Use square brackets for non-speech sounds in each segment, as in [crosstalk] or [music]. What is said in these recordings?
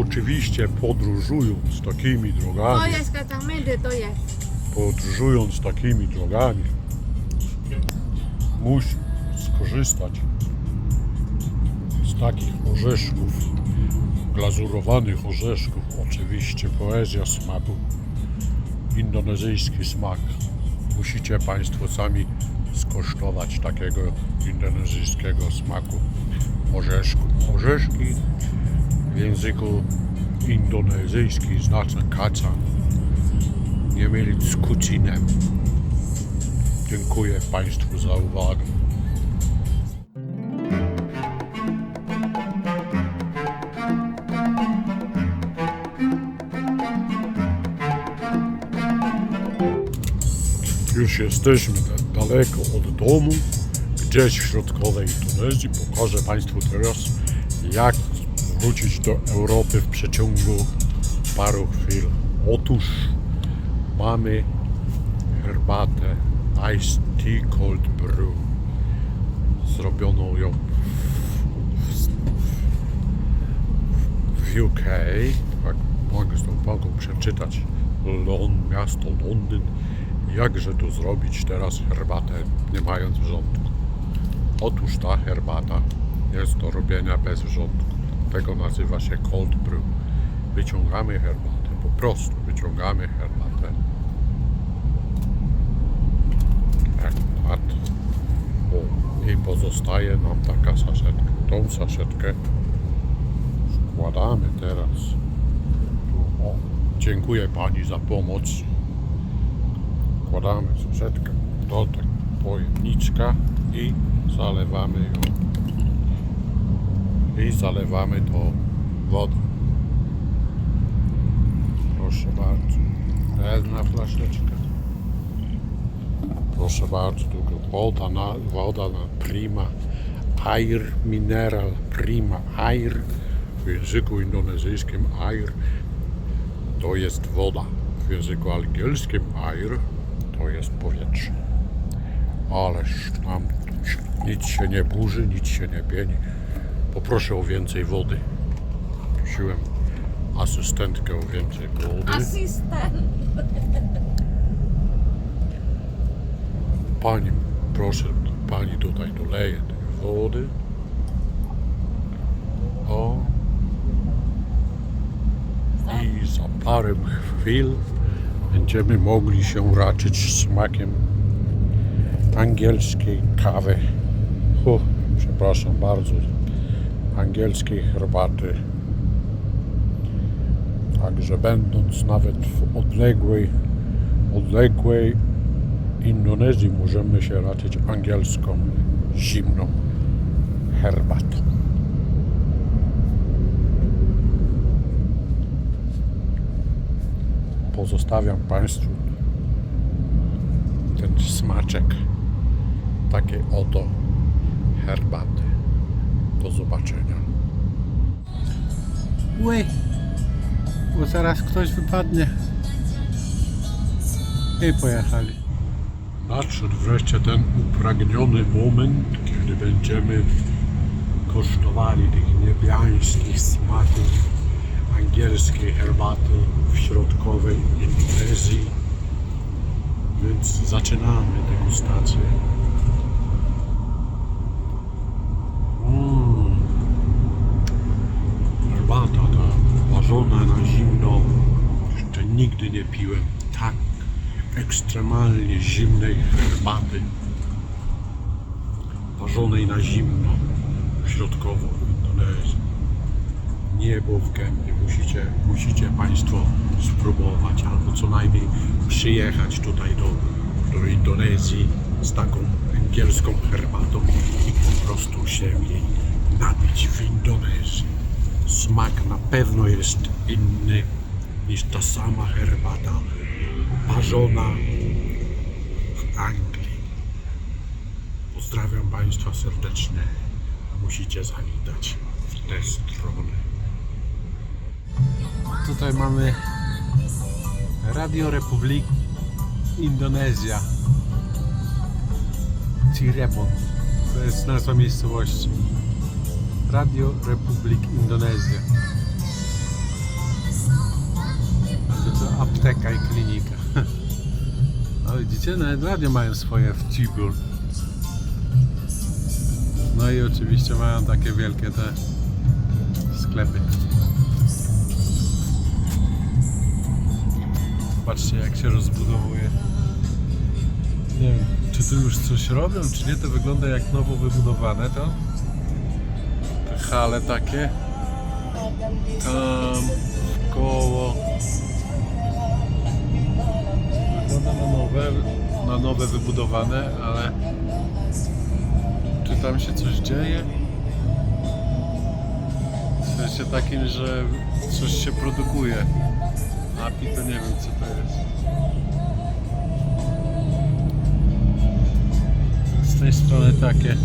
oczywiście podróżując takimi To drogami, jest katamendy, to jest. podróżując takimi drogami, musi skorzystać z takich orzeszków, glazurowanych orzeszków. Oczywiście poezja smaku, indonezyjski smak. Musicie Państwo sami skosztować takiego indonezyjskiego smaku orzeszku. Orzeszki w języku indonezyjskim znaczą kaca. Nie mylić z kucinem. Dziękuję Państwu za uwagę. Już jesteśmy da- daleko od domu, gdzieś w środkowej Tunezji. Pokażę Państwu teraz, jak wrócić do Europy w przeciągu paru chwil. Otóż mamy herbatę Iced Tea Cold Brew. Zrobiono ją w, w, UK, tak mogę, mogą przeczytać Lon, miasto Londyn. Jakże tu zrobić teraz herbatę nie mając wrzątku? Otóż ta herbata jest do robienia bez wrzątku. Tego nazywa się cold brew. Wyciągamy herbatę, po prostu wyciągamy herbatę. Tak. O, I pozostaje nam taka saszetka. Tą saszetkę wkładamy teraz. O, dziękuję Pani za pomoc. Wkładamy saszetkę do tego pojemniczka i zalewamy ją. I zalewamy to wodą. Proszę bardzo. Jedna flaszeczka. Proszę bardzo, tu woda na, woda na prima air mineral prima air w języku indonezyjskim air to jest woda. W języku angielskim air to jest powietrze. Ależ nam nic się nie burzy, nic się nie pieni. Poproszę o więcej wody. Prosiłem asystentkę o więcej wody. Asystent. Pani, proszę, pani tutaj doleje tej wody. O. I za parę chwil będziemy mogli się raczyć smakiem angielskiej kawy. Hu, przepraszam bardzo, angielskiej herbaty. Także będąc nawet w odległej, odległej Indonezji możemy się raczyć angielską, zimną herbatą. Pozostawiam Państwu ten smaczek takiej oto herbaty. Do zobaczenia. Ły, bo zaraz ktoś wypadnie. I pojechali. Nadszedł wreszcie ten upragniony moment, kiedy będziemy kosztowali tych niebiańskich smaków angielskiej herbaty w środkowej Indonezji. Więc zaczynamy degustację. Mm. Herbata ta ważona na zimno. Jeszcze nigdy nie piłem tak ekstremalnie zimnej herbaty parzonej na zimno środkowo Indonezji. Niebo w gębie. Musicie, musicie Państwo spróbować albo co najmniej przyjechać tutaj do, do Indonezji z taką angielską herbatą i po prostu się jej napić w Indonezji. Smak na pewno jest inny niż ta sama herbata parzona w Anglii. Pozdrawiam Państwa serdecznie. Musicie zawitać w tę stronę. Tutaj mamy Radio Republik Indonezja. Cirebon. To jest nazwa miejscowości. Radio Republik Indonezja. Apteka i klinika. [laughs] O, widzicie, nawet radio mają swoje w Cibul. No i oczywiście mają takie wielkie te sklepy. Patrzcie jak się rozbudowuje. Nie wiem, czy tu już coś robią, czy nie, to wygląda jak nowo wybudowane to. Te hale takie. Tam w koło. Na nowe, na nowe wybudowane, ale czy tam się coś dzieje? W sensie takim, że coś się produkuje. API to nie wiem co to jest. Z tej strony takie.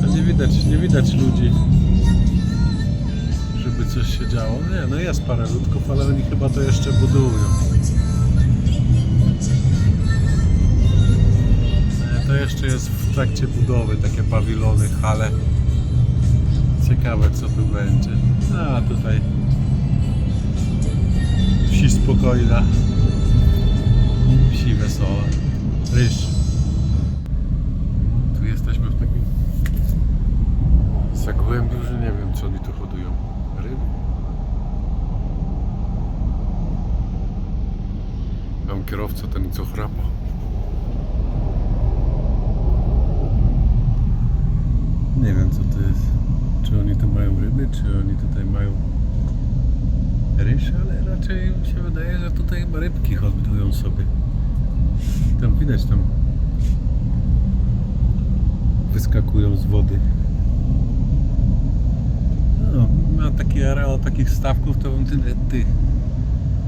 To nie widać, nie widać ludzi. Żeby coś się działo. Nie, no jest parę ludków, ale oni chyba to jeszcze budują. Jeszcze jest w trakcie budowy, takie pawilony, hale. Ciekawe co tu będzie. A tutaj wsi spokojna. Wsi wesoła. Ryż. Tu jesteśmy w takim zagłębiu, że nie wiem co oni tu hodują. Ryby? Tam kierowca ten co chrapa. Nie wiem co to jest. Czy oni tu mają ryby, czy oni tutaj mają ryż, ale raczej mi się wydaje, że tutaj chyba rybki hodują sobie. Tam widać tam wyskakują z wody. No, na taki areał takich stawków to bym tyle tych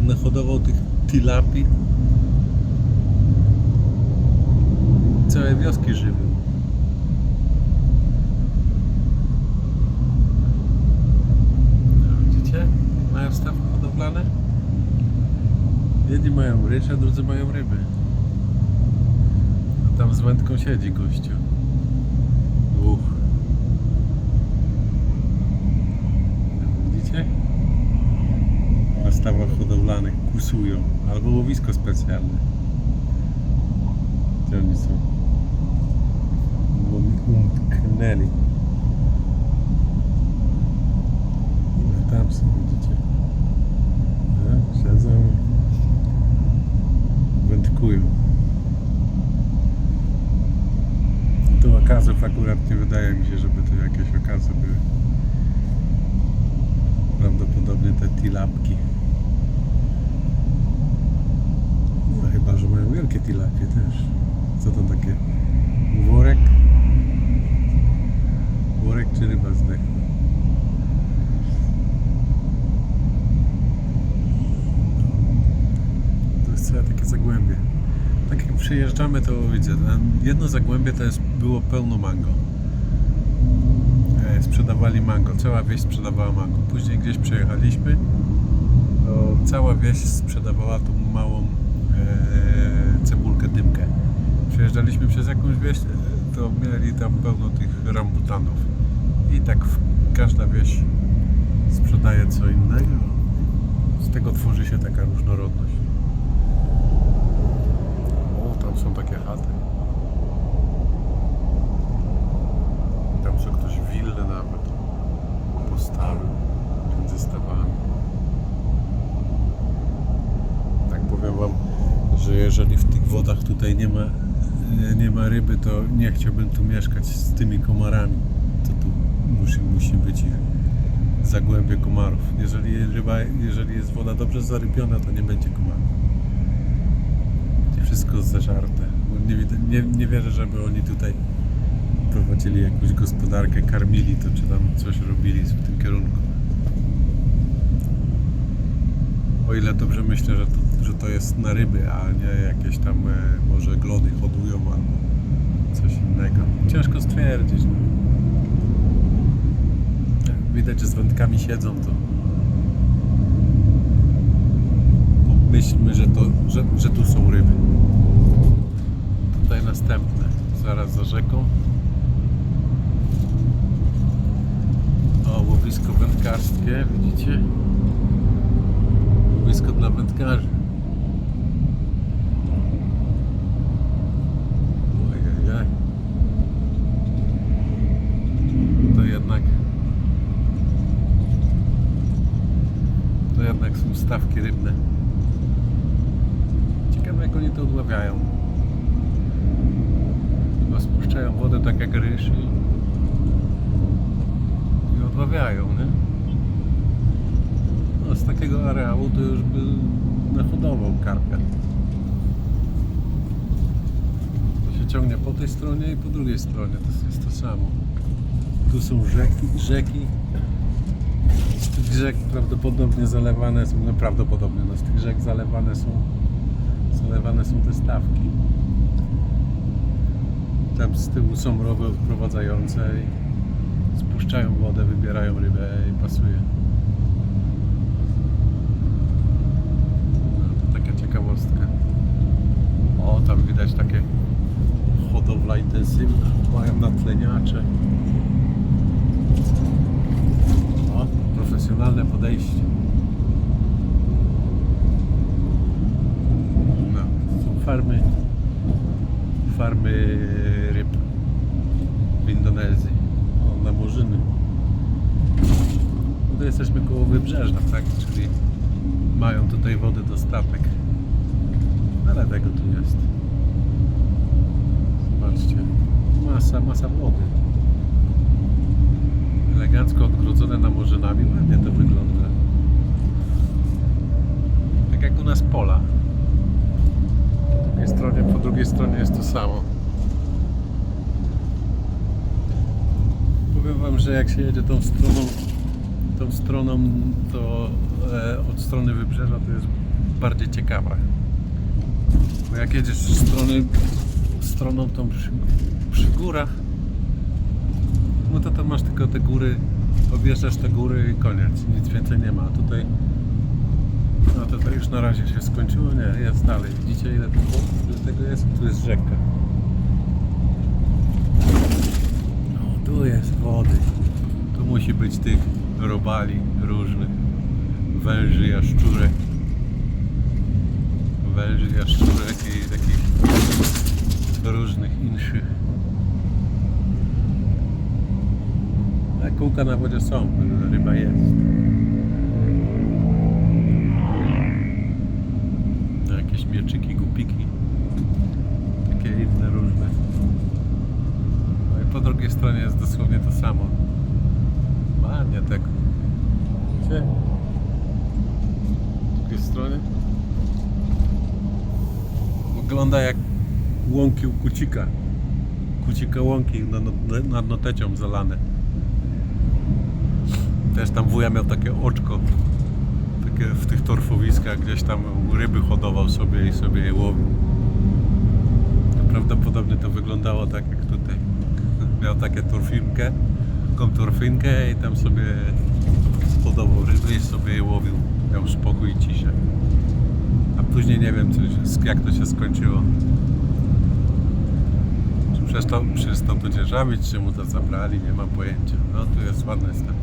nahodował tych tilapii. Całe wioski żyły. No, Widzicie? Mają hodowlane. Jedni mają ryż, a drudzy mają ryby. A tam z wędką siedzi gościu. Uch. Widzicie? Na stawach hodowlanych kusują. Albo łowisko specjalne. Gdzie oni są? Łowi- Umknęli. No tam są, widzicie? No, siedzą. Wędkują. Tu okazów akurat nie wydaje mi się, żeby tu jakieś okazy były. Prawdopodobnie te tilapki. No chyba, że mają wielkie tilapie też. Co to takie? Worek? Worek czy ryba zdechła? To jest całe takie zagłębie. Tak jak przyjeżdżamy, to widzę, jedno zagłębie to jest, było pełno mango. E, Sprzedawali mango, cała wieś sprzedawała mango. Później gdzieś przejechaliśmy, to cała wieś sprzedawała tą małą e, cebulkę, dymkę. Przejeżdżaliśmy przez jakąś wieś, e, to mieli tam pełno tych rambutanów. I tak każda wieś sprzedaje co innego. Z tego tworzy się taka różnorodność. O, tam są takie chaty. Tam co ktoś willę nawet postawił między stawami. Tak powiem wam, że jeżeli w tych wodach tutaj nie ma, nie ma ryby, to nie chciałbym tu mieszkać z tymi komarami. To tu musi, musi być ich zagłębie komarów. Jeżeli ryba, jeżeli jest woda dobrze zarybiona, to nie będzie komarów. Wszystko zeżarte. Bo nie, nie, nie wierzę, żeby oni tutaj prowadzili jakąś gospodarkę, karmili to, czy tam coś robili w tym kierunku. O ile dobrze myślę, że to, że to jest na ryby, a nie jakieś tam e, może glony hodują albo coś innego. Ciężko stwierdzić. no. Jak Widać, że z wędkami siedzą, to myślmy, że, to, że, że tu są ryby. Tutaj następne, zaraz za rzeką. O, łowisko wędkarskie, widzicie? Łowisko dla wędkarzy. Ojej. To jednak to jednak są stawki rybne. To odławiają. Chyba spuszczają wodę tak jak ryż i, i odławiają, nie? No, z takiego areału to już by nahodował karpia. To się ciągnie po tej stronie i po drugiej stronie. To jest to samo. Tu są rzeki, rzeki. Z tych rzek prawdopodobnie zalewane są, no prawdopodobnie, no z tych rzek zalewane są zalewane są te stawki. Tam z tyłu są rowy odprowadzające i spuszczają wodę, wybierają rybę i pasuje. No, to taka ciekawostka. O, tam widać takie hodowla intensywna. Mają natleniacze. O, profesjonalne podejście. No, są farmy farmy ryb w Indonezji. O, na Murzyny. No to jesteśmy koło wybrzeża, tak? Czyli mają tutaj wodę do stawek. Ale tego tu jest. Zobaczcie. Masa, masa wody. Elegancko odgrodzone namorzynami. Ładnie to wygląda. Tak jak u nas pola. Po drugiej stronie, po drugiej stronie jest to samo. Powiem wam, że jak się jedzie tą stroną, tą stroną, to e, od strony wybrzeża to jest bardziej ciekawa. Bo jak jedziesz strony, stroną tą przy, przy górach, no to tam masz tylko te góry, objeżdżasz te góry i koniec, nic więcej nie ma. A tutaj, no to, to już na razie się skończyło, nie, jest dalej. Widzicie ile, tu, tego jest? Tu jest rzeka. No tu jest wody. Tu musi być tych robali różnych, węży, jaszczurek. Węży, jaszczurek i takich różnych inszych. A kółka na wodzie są, ryba jest. Jakieś mieczyki, gupiki. Takie inne różne. No i po drugiej stronie jest dosłownie to samo. Ładnie tak. Widzicie? Po drugiej stronie. Wygląda jak łąki u kucika. Kucika łąki nad, nad notecią zalane. Też tam wuja miał takie oczko takie w tych torfowiskach gdzieś tam ryby hodował sobie i sobie je łowił. Prawdopodobnie to wyglądało tak jak tutaj. [laughs] Miał takie torfinkę, taką torfinkę i tam sobie hodował ryby i sobie je łowił. Miał spokój i ciszę. Później nie wiem jak to się skończyło. Czy przestał, przestał to dzierżawić, czy mu to zabrali, nie mam pojęcia. No tu jest ładny stan.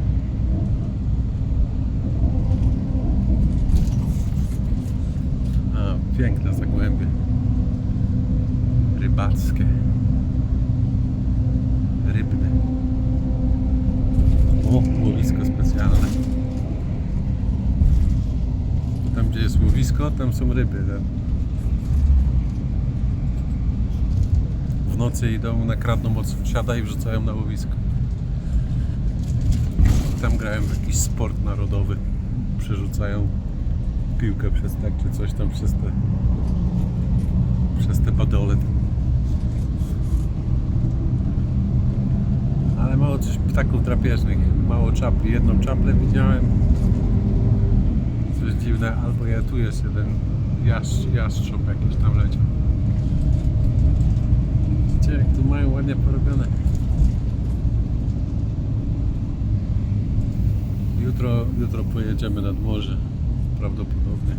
Piękne zagłębie. Rybackie. Rybne. O, łowisko specjalne. Tam gdzie jest łowisko, tam są ryby. tak? W nocy idą, nakradną od sąsiada i wrzucają na łowisko. Tam grają w jakiś sport narodowy. Przerzucają piłkę przez tak, czy coś tam przez te przez te badole. Ale mało coś ptaków drapieżnych, mało czapli. Jedną czaplę widziałem. Dziwne, albo ja tu jest jeden jastrz, jastrząb jakiś tam leciał. Widzicie jak tu mają ładnie porobione. Jutro, jutro pojedziemy nad morze. Prawdopodobnie.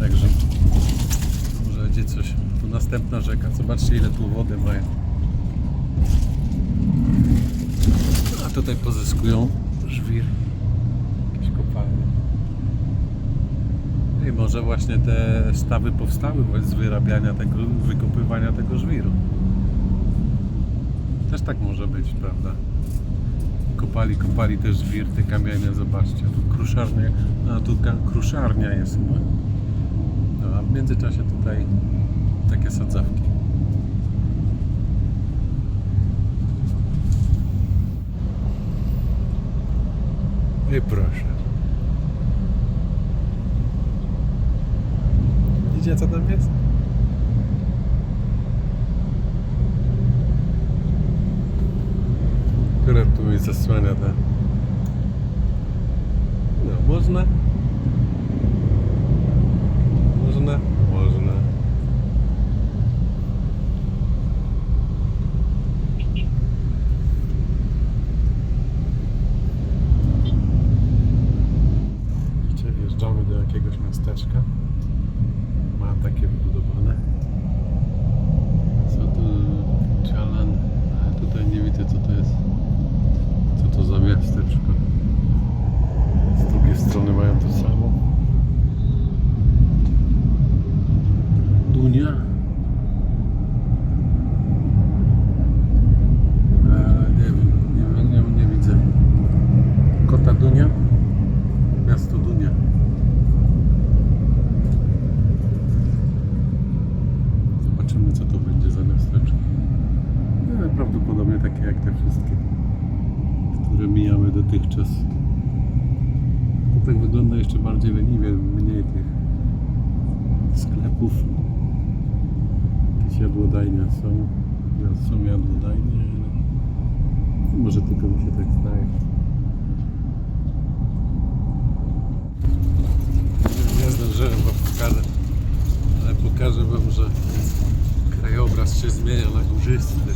Także może będzie coś. Tu następna rzeka. Zobaczcie ile tu wody mają. A tutaj pozyskują żwir. Jakieś kopalnie. I może właśnie te stawy powstały z wyrabiania tego, wykopywania tego żwiru. Też tak może być, prawda? kopali, kopali też zwirty kamienie, zobaczcie, tu kruszarnia, a tu kruszarnia jest chyba. No, a w międzyczasie tutaj takie sadzawki. I proszę. Widzicie co tam jest? Która tu mi zasłania ta... No? Można? Można. Widzicie, wjeżdżamy do jakiegoś miasteczka. Ma takie wybudowane. Co tu? Czalan. Ale tutaj nie widzę co to jest. Co to za miasteczko. Z drugiej strony mają to samo. Dunia. E, nie wiem, nie, wiem, nie, nie widzę. Kota Dunia? Miasto Dunia. Zobaczymy co to będzie za miasteczko. No, prawdopodobnie takie jak te wszystkie, które mijamy dotychczas. To tak wygląda jeszcze bardziej leniwie, mniej tych sklepów. Jakieś jadłodajnie są. Są jadłodajnie, ale może tylko mi się tak zdaje. Nie zdążyłem wam pokażę, ale pokażę wam, że krajobraz się zmienia na górzysty.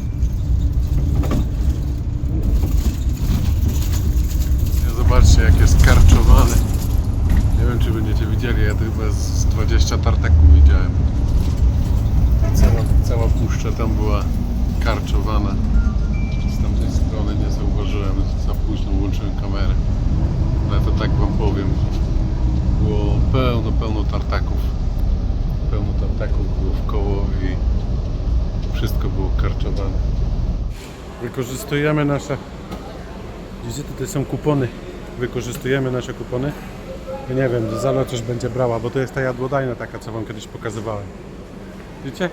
Zobaczcie jak jest karczowany. Nie wiem czy będziecie widzieli, ja to chyba z 20 tartaków widziałem. Cała, cała puszcza tam była karczowana. Z tamtej strony nie zauważyłem, za późno włączyłem kamerę. Ale to tak wam powiem. Było pełno, pełno tartaków. Pełno tartaków było w koło i wszystko było karczowane. Wykorzystujemy nasze. Widzicie, tutaj są kupony. Wykorzystujemy nasze kupony. Nie wiem, Zala coś będzie brała, bo to jest ta jadłodajna taka, co wam kiedyś pokazywałem. Widzicie?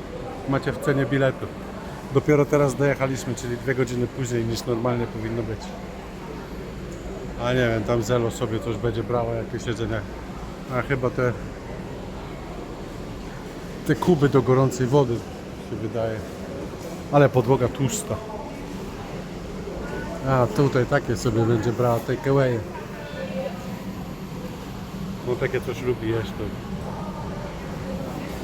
Macie w cenie biletu. Dopiero teraz dojechaliśmy, czyli dwie godziny później niż normalnie powinno być. A nie wiem, tam Zelo sobie coś będzie brała, jakieś jedzenie. A chyba te te kuby do gorącej wody się wydaje. Ale podłoga tłusta. A tutaj takie sobie będzie brała takeaway. No takie coś lubi jeść. To...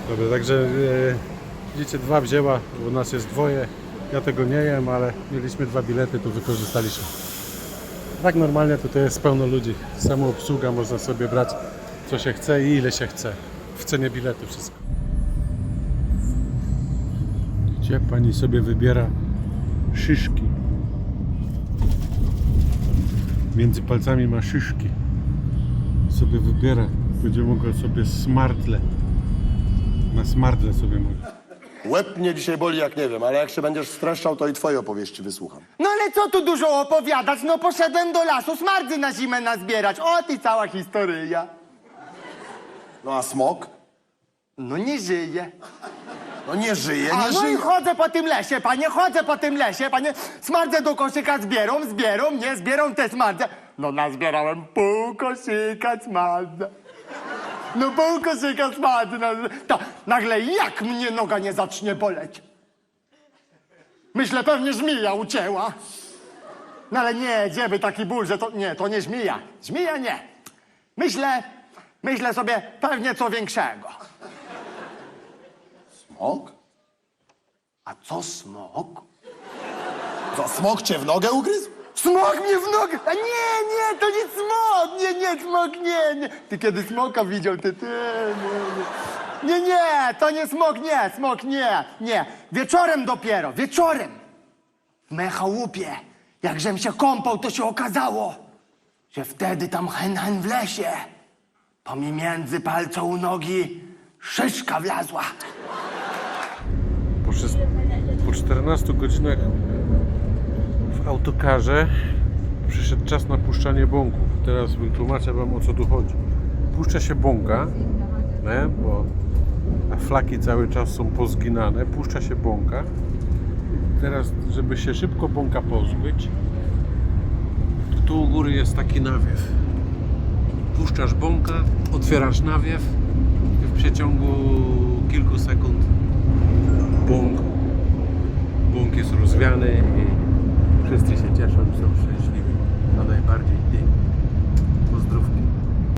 Dobra, także e, widzicie dwa wzięła, bo nas jest dwoje. Ja tego nie jem, ale mieliśmy dwa bilety, to wykorzystaliśmy. Tak normalnie tutaj jest pełno ludzi. Samo obsługa można sobie brać co się chce i ile się chce. W cenie biletu wszystko. Gdzie pani sobie wybiera szyszki? Między palcami ma szyszki. Sobie wybiera. Będzie mogła sobie smartle. Na smartle sobie może. Łeb mnie dzisiaj boli jak nie wiem, ale jak się będziesz streszczał, to i twoje opowieści wysłucham. No ale co tu dużo opowiadać? No poszedłem do lasu smardzy na zimę nazbierać. O ty cała historyja. No a smok? No nie żyje. No nie żyje, A nie no i żyje. chodzę po tym lesie, panie, chodzę po tym lesie, panie. Smardzę do koszyka zbierą, zbierą, nie zbierą te smardzę. No nazbierałem pół koszyka smardzę. No pół koszyka smardzę. No, to nagle jak mnie noga nie zacznie boleć? Myślę, pewnie żmija ucięła. No ale nie, gdzie by taki ból, że to... Nie, to nie żmija. Żmija nie. Myślę, myślę sobie pewnie co większego. Smok? A co smok? Co, smok cię w nogę ugryzł? Smok mnie w nogę! A nie, nie, to nie smok! Nie, nie, smok, nie, nie. Ty kiedy smoka widział, ty, ty, nie, nie. Nie, nie, to nie smok, nie, smok, nie, nie. Wieczorem dopiero, wieczorem. W mej chałupie, jakżem się kąpał, to się okazało, że wtedy tam hen, hen w lesie, to mi między palcą u nogi szyszka wlazła. Po, szes- po 14 godzinach w autokarze przyszedł czas na puszczanie bąków. Teraz wytłumaczę Wam o co tu chodzi. Puszcza się bąka, nie? bo flaki cały czas są pozginane. Puszcza się bąka. Teraz, żeby się szybko bąka pozbyć, tu u góry jest taki nawiew. Puszczasz bąka, otwierasz nawiew i w przeciągu kilku sekund bąk, bąk jest rozwiany i wszyscy się cieszą i są szczęśliwi. A najbardziej. Pozdrówki.